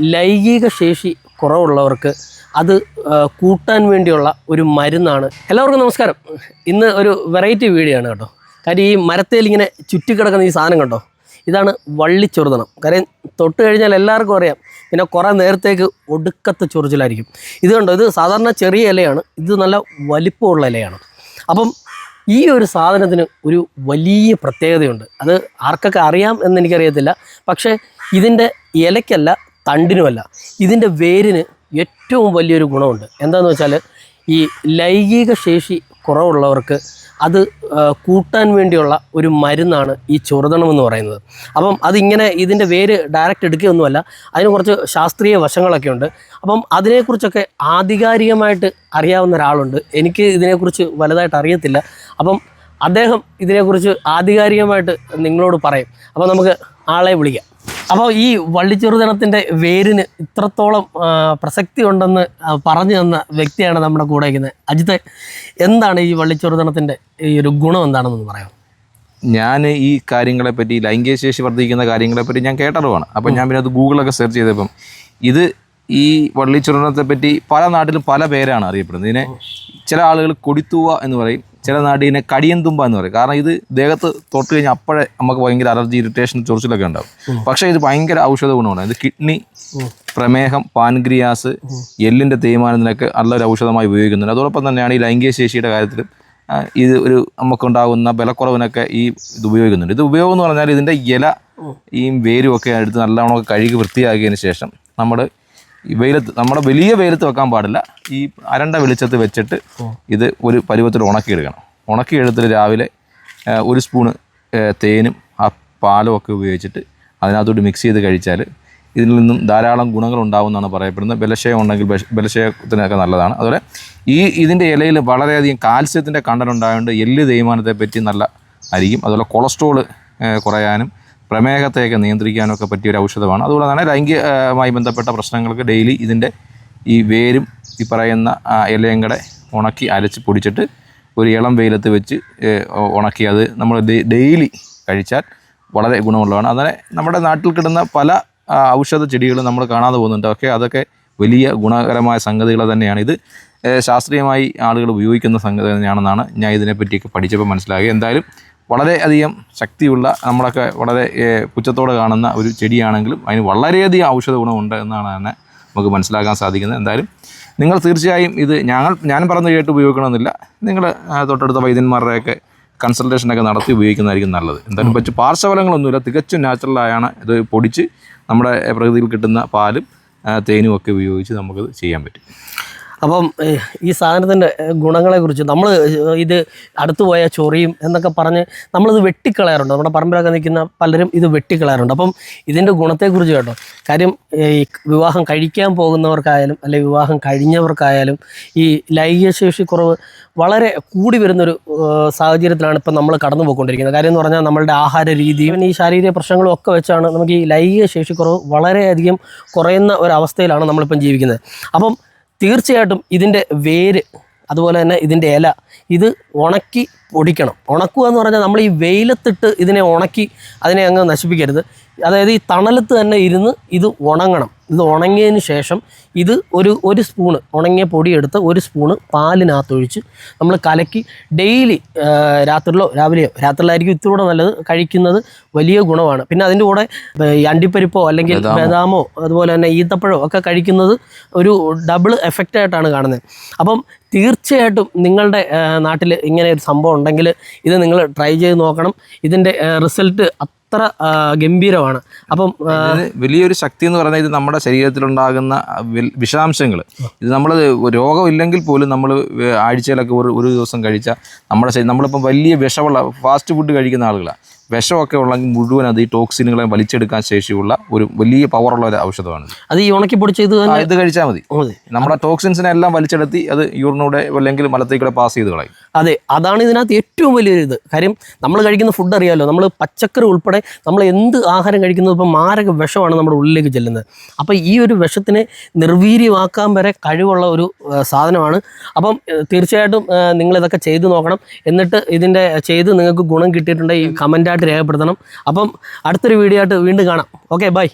ലൈംഗിക ശേഷി കുറവുള്ളവർക്ക് അത് കൂട്ടാൻ വേണ്ടിയുള്ള ഒരു മരുന്നാണ്. എല്ലാവർക്കും നമസ്കാരം. ഇന്ന് ഒരു വെറൈറ്റി വീഡിയോ ആണ് കേട്ടോ. കാര്യം ഈ മരത്തേൽ ഇങ്ങനെ ചുറ്റിക്കിടക്കുന്ന ഈ സാധനം കണ്ടോ? ഇതാണ് വള്ളിച്ചൊറുതണം കാര്യം തൊട്ട് കഴിഞ്ഞാൽ എല്ലാവർക്കും അറിയാം. പിന്നെ കുറേ നേരത്തേക്ക് ഒടുക്കത്തെ ചൊറിച്ചിലായിരിക്കും. ഇത് കണ്ടോ? ഇത് സാധാരണ ചെറിയ ഇലയാണ്. ഇത് നല്ല വലിപ്പമുള്ള ഇലയാണ്. അപ്പം ഈ ഒരു സാധനത്തിന് ഒരു വലിയ പ്രത്യേകതയുണ്ട്. അത് ആർക്കൊക്കെ അറിയാം എന്നെനിക്കറിയത്തില്ല പക്ഷേ ഇതിന്റെ ഇലയ്ക്കല്ല തണ്ടിനുമല്ല. ഇതിന്റെ വേരിന് ഏറ്റവും വലിയൊരു ഗുണമുണ്ട്. എന്താണെന്ന് വെച്ചാൽ ഈ ലൈംഗിക ശേഷി കുറവുള്ളവർക്ക് അത് കൂട്ടാൻ വേണ്ടിയുള്ള ഒരു മരുന്നാണ് ഈ ചൊറുതണം എന്ന് പറയുന്നത്. അപ്പം അതിങ്ങനെ ഇതിന്റെ വേര് ഡയറക്റ്റ് എടുക്കുകയൊന്നുമല്ല അതിന് കുറച്ച് ശാസ്ത്രീയ വശങ്ങളൊക്കെ ഉണ്ട്. അപ്പം അതിനെക്കുറിച്ചൊക്കെ ആധികാരികമായിട്ട് അറിയാവുന്ന ഒരാളുണ്ട്. എനിക്ക് ഇതിനെക്കുറിച്ച് വലുതായിട്ട് അറിയത്തില്ല. അപ്പം അദ്ദേഹം ഇതിനെക്കുറിച്ച് ആധികാരികമായിട്ട് നിങ്ങളോട് പറയും. അപ്പം നമുക്ക് ആളെ വിളിക്കാം. അപ്പോൾ ഈ വള്ളിച്ചെറുതനത്തിന്റെ വേരിന് ഇത്രത്തോളം പ്രസക്തി ഉണ്ടെന്ന് പറഞ്ഞു തന്ന വ്യക്തിയാണ് നമ്മുടെ കൂടെ ഇരിക്കുന്നത്. അജിത്ത് എന്താണ് ഈ വള്ളിച്ചെറുതനത്തിന്റെ ഈ ഒരു ഗുണം എന്താണെന്ന് പറയാം ഞാൻ ഈ കാര്യങ്ങളെപ്പറ്റി ലൈംഗിക ശേഷി വർദ്ധിക്കുന്ന കാര്യങ്ങളെപ്പറ്റി ഞാൻ കേട്ടറിവാണ്. അപ്പം ഞാൻ പിന്നെ അത് ഗൂഗിളൊക്കെ സെർച്ച് ചെയ്തപ്പം ഇത് ഈ വള്ളിച്ചുരണത്തെപ്പറ്റി പല നാട്ടിലും പല പേരാണ് അറിയപ്പെടുന്നത്. ഇതിനെ ചില ആളുകൾ കൊടിത്തൂവ എന്ന് പറയും. ചില നാടിനെ ഇതിനെ കടിയൻ തുമ്പ എന്ന് പറയും. കാരണം ഇത് ദേഹത്ത് തൊട്ട് കഴിഞ്ഞാൽ അപ്പോഴേ നമുക്ക് ഭയങ്കര അലർജി ഇറിറ്റേഷൻ ചൊറിച്ചിലൊക്കെ ഉണ്ടാവും. പക്ഷേ ഇത് ഭയങ്കര ഔഷധ ഗുണമാണ്. ഇത് കിഡ്നി പ്രമേഹം പാൻഗ്രിയാസ് എല്ലിന്റെ തേയ്മാനത്തിനൊക്കെ നല്ലൊരു ഔഷധമായി ഉപയോഗിക്കുന്നുണ്ട്. അതോടൊപ്പം തന്നെയാണ് ഈ ലൈംഗിക ശേഷിയുടെ കാര്യത്തിലും ഇത് ഒരു നമുക്കുണ്ടാകുന്ന ബലക്കുറവിനൊക്കെ ഈ ഇത് ഉപയോഗിക്കുന്നുണ്ട്. ഇത് ഉപയോഗം എന്ന് പറഞ്ഞാൽ ഇതിന്റെ ഇല ഈ വേരും ഒക്കെ എടുത്ത് നല്ലവണ്ണം കഴുകി വൃത്തിയാക്കിയതിന് ശേഷം നമ്മൾ വെയിലത്ത് നമ്മുടെ വലിയ വെയിലത്ത് വെക്കാൻ പാടില്ല. ഈ അരണ്ട വെളിച്ചത്ത് വെച്ചിട്ട് ഇത് ഒരു പരുവത്തിൽ ഉണക്കി ഉണക്കിയെടുത്തിട്ട് രാവിലെ ഒരു സ്പൂണ് തേനും ആ പാലും ഒക്കെ ഉപയോഗിച്ചിട്ട് അതിനകത്തോട്ട് മിക്സ് ചെയ്ത് കഴിച്ചാൽ ഇതിൽ നിന്നും ധാരാളം ഗുണങ്ങൾ ഉണ്ടാവുമെന്നാണ് പറയപ്പെടുന്നത്. ബലക്ഷയം ഉണ്ടെങ്കിൽ ബലക്ഷ- ബലക്ഷയത്തിനൊക്കെ നല്ലതാണ്. അതുപോലെ ഈ ഇതിന്റെ ഇലയിൽ വളരെയധികം കാൽസ്യത്തിന്റെ കണ്ടന്റ് ഉണ്ടായതുകൊണ്ട് എല്ല് തേയ്മാനത്തെ പറ്റി നല്ല ആയിരിക്കും. അതുപോലെ കൊളസ്ട്രോൾ കുറയാനും പ്രമേഹത്തെയൊക്കെ നിയന്ത്രിക്കാനൊക്കെ പറ്റിയ ഒരു ഔഷധമാണ്. അതുപോലെ തന്നെ ലൈംഗികമായി ബന്ധപ്പെട്ട പ്രശ്നങ്ങൾക്ക് ഡെയിലി ഇതിന്റെ ഈ വേരും ഈ പറയുന്ന ഇലയും കൂടെ ഉണക്കി അരച്ച് പൊടിച്ചിട്ട് ഒരു ഇളം വെയിലത്ത് വെച്ച് ഉണക്കി അത് നമ്മൾ ഡെയിലി കഴിച്ചാൽ വളരെ ഗുണമുള്ളതാണ്. അങ്ങനെ നമ്മുടെ നാട്ടിൽ കിട്ടുന്ന പല ഔഷധ ചെടികളും നമ്മൾ കാണാതെ പോകുന്നുണ്ട്. ഒക്കെ അതൊക്കെ വലിയ ഗുണകരമായ സംഗതികൾ തന്നെയാണ്. ഇത് ശാസ്ത്രീയമായി ആളുകൾ ഉപയോഗിക്കുന്ന സംഗതി തന്നെയാണെന്നാണ് ഞാൻ ഇതിനെപ്പറ്റിയൊക്കെ പഠിച്ചപ്പോൾ മനസ്സിലാകുക എന്തായാലും വളരെയധികം ശക്തിയുള്ള നമ്മളൊക്കെ വളരെ പുച്ഛത്തോടെ കാണുന്ന ഒരു ചെടിയാണെങ്കിലും അതിന് വളരെയധികം ഔഷധ ഗുണമുണ്ട് എന്നാണ് തന്നെ നമുക്ക് മനസ്സിലാക്കാൻ സാധിക്കുന്നത്. എന്തായാലും നിങ്ങൾ തീർച്ചയായും ഇത് ഞങ്ങൾ ഞാൻ പറഞ്ഞു കേട്ട് ഉപയോഗിക്കണമെന്നില്ല. നിങ്ങൾ തൊട്ടടുത്ത വൈദ്യന്മാരുടെയൊക്കെ കൺസൾട്ടേഷനൊക്കെ നടത്തി ഉപയോഗിക്കുന്നതായിരിക്കും നല്ലത്. എന്തായാലും പറ്റും പാർശ്വഫലങ്ങളൊന്നുമില്ല. തികച്ചും നാച്ചുറലായാണ് ഇത് പൊടിച്ച് നമ്മുടെ പ്രകൃതിയിൽ കിട്ടുന്ന പാലും തേനും ഒക്കെ ഉപയോഗിച്ച് നമുക്കത് ചെയ്യാൻ പറ്റും. അപ്പം ഈ സാധനത്തിന്റെ ഗുണങ്ങളെക്കുറിച്ച് നമ്മൾ ഇത് അടുത്തു പോയ ചൊറിയും എന്നൊക്കെ പറഞ്ഞ് നമ്മളിത് വെട്ടിക്കളയാറുണ്ട്. നമ്മുടെ പറമ്പിലൊക്കെ നിൽക്കുന്ന പലരും ഇത് വെട്ടിക്കളയാറുണ്ട്. അപ്പം ഇതിന്റെ ഗുണത്തെക്കുറിച്ച് കേട്ടോ. കാര്യം ഈ വിവാഹം കഴിക്കാൻ പോകുന്നവർക്കായാലും അല്ലെങ്കിൽ വിവാഹം കഴിഞ്ഞവർക്കായാലും ഈ ലൈംഗിക ശേഷി കുറവ് വളരെ കൂടി വരുന്നൊരു സാഹചര്യത്തിലാണ് ഇപ്പം നമ്മൾ കടന്നു പോയിക്കൊണ്ടിരിക്കുന്നത് കാര്യം എന്ന് പറഞ്ഞാൽ നമ്മളുടെ ആഹാര രീതിയും ഈ ശാരീരിക പ്രശ്നങ്ങളും ഒക്കെ വെച്ചാണ് നമുക്ക് ഈ ലൈംഗിക ശേഷി കുറവ് വളരെയധികം കുറയുന്ന ഒരവസ്ഥയിലാണ് നമ്മളിപ്പം ജീവിക്കുന്നത്. അപ്പം തീർച്ചയായിട്ടും ഇതിന്റെ വേര് അതുപോലെ തന്നെ ഇതിന്റെ ഇല ഇത് ഉണക്കി പൊടിക്കണം. ഉണക്കുക എന്ന് പറഞ്ഞാൽ നമ്മൾ ഈ വെയിലത്തിട്ട് ഇതിനെ ഉണക്കി അതിനെ അങ്ങ് നശിപ്പിക്കരുത്. അതായത് ഈ തണലത്ത് തന്നെ ഇരുന്ന് ഇത് ഉണങ്ങണം. ഇത് ഉണങ്ങിയതിന് ശേഷം ഇത് ഒരു ഒരു സ്പൂണ് ഉണങ്ങിയ പൊടി എടുത്ത് ഒരു സ്പൂണ് പാലിനകത്തൊഴിച്ച് നമ്മൾ കലക്കി ഡെയിലി രാത്രിയിലോ രാവിലെയോ രാത്രിയിലായിരിക്കും ഇത്തിലൂടെ നല്ലത് കഴിക്കുന്നത് വലിയ ഗുണമാണ്. പിന്നെ അതിന്റെ കൂടെ അണ്ടിപ്പരിപ്പോ അല്ലെങ്കിൽ ബദാമോ. അതുപോലെ തന്നെ ഈത്തപ്പഴമോ ഒക്കെ കഴിക്കുന്നത് ഒരു ഡബിൾ എഫക്റ്റ് ആയിട്ടാണ് കാണുന്നത്. അപ്പം തീർച്ചയായിട്ടും നിങ്ങളുടെ നാട്ടിൽ ഇങ്ങനെ ഒരു സംഭവം ഉണ്ടെങ്കിൽ ഇത് നിങ്ങൾ ട്രൈ ചെയ്ത് നോക്കണം. ഇതിന്റെ റിസൾട്ട് അത്ര ഗംഭീരമാണ്. അപ്പം വലിയൊരു ശക്തി എന്ന് പറയുന്നത് ഇത് നമ്മുടെ ശരീരത്തിലുണ്ടാകുന്ന വിഷാംശങ്ങൾ ഇത് നമ്മൾ രോഗമില്ലെങ്കിൽ പോലും നമ്മൾ ആഴ്ചയിലൊക്കെ ഒരു ഒരു ദിവസം കഴിച്ചാൽ നമ്മുടെ നമ്മളിപ്പം വലിയ വിഷമുള്ള ഫാസ്റ്റ് ഫുഡ് കഴിക്കുന്ന ആളുകളാണ് വിഷമൊക്കെ ഉള്ളെങ്കിൽ മുഴുവൻ അത് ഈ ടോക്സിനുകളെ വലിച്ചെടുക്കാൻ ശേഷിയുള്ള ഒരു വലിയ പവറുള്ള ഒരു ഔഷധമാണ്. അത് ഈ ഉണക്കി പൊടിച്ച് ഇത് ഇത് കഴിച്ചാൽ മതി. നമ്മുടെ ടോക്സിൻസിനെ എല്ലാം വലിച്ചെടുത്തി അത് യൂറിനൂടെ അല്ലെങ്കിൽ മലത്തേക്കൂടെ പാസ് ചെയ്ത് കളയും. അതെ അതാണ് ഇതിനകത്ത് ഏറ്റവും വലിയൊരു ഇത്. കാര്യം നമ്മൾ കഴിക്കുന്ന ഫുഡ് അറിയാമല്ലോ നമ്മൾ പച്ചക്കറി ഉൾപ്പെടെ നമ്മൾ എന്ത് ആഹാരം കഴിക്കുന്നത് ഇപ്പം മാരക വിഷമാണ് നമ്മുടെ ഉള്ളിലേക്ക് ചെല്ലുന്നത്. അപ്പോൾ ഈ ഒരു വിഷത്തിനെ നിർവീര്യമാക്കാൻ വരെ കഴിവുള്ള ഒരു സാധനമാണ്. അപ്പം തീർച്ചയായിട്ടും നിങ്ങൾ നിങ്ങളിതൊക്കെ ചെയ്തു നോക്കണം. എന്നിട്ട് ഇതിന്റെ ചെയ്ത് നിങ്ങൾക്ക് ഗുണം കിട്ടിയിട്ടുണ്ടെങ്കിൽ ഈ കമന്റായിട്ട് രേഖപ്പെടുത്തണം. അപ്പം അടുത്തൊരു വീഡിയോ ആയിട്ട് വീണ്ടും കാണാം. Okay bye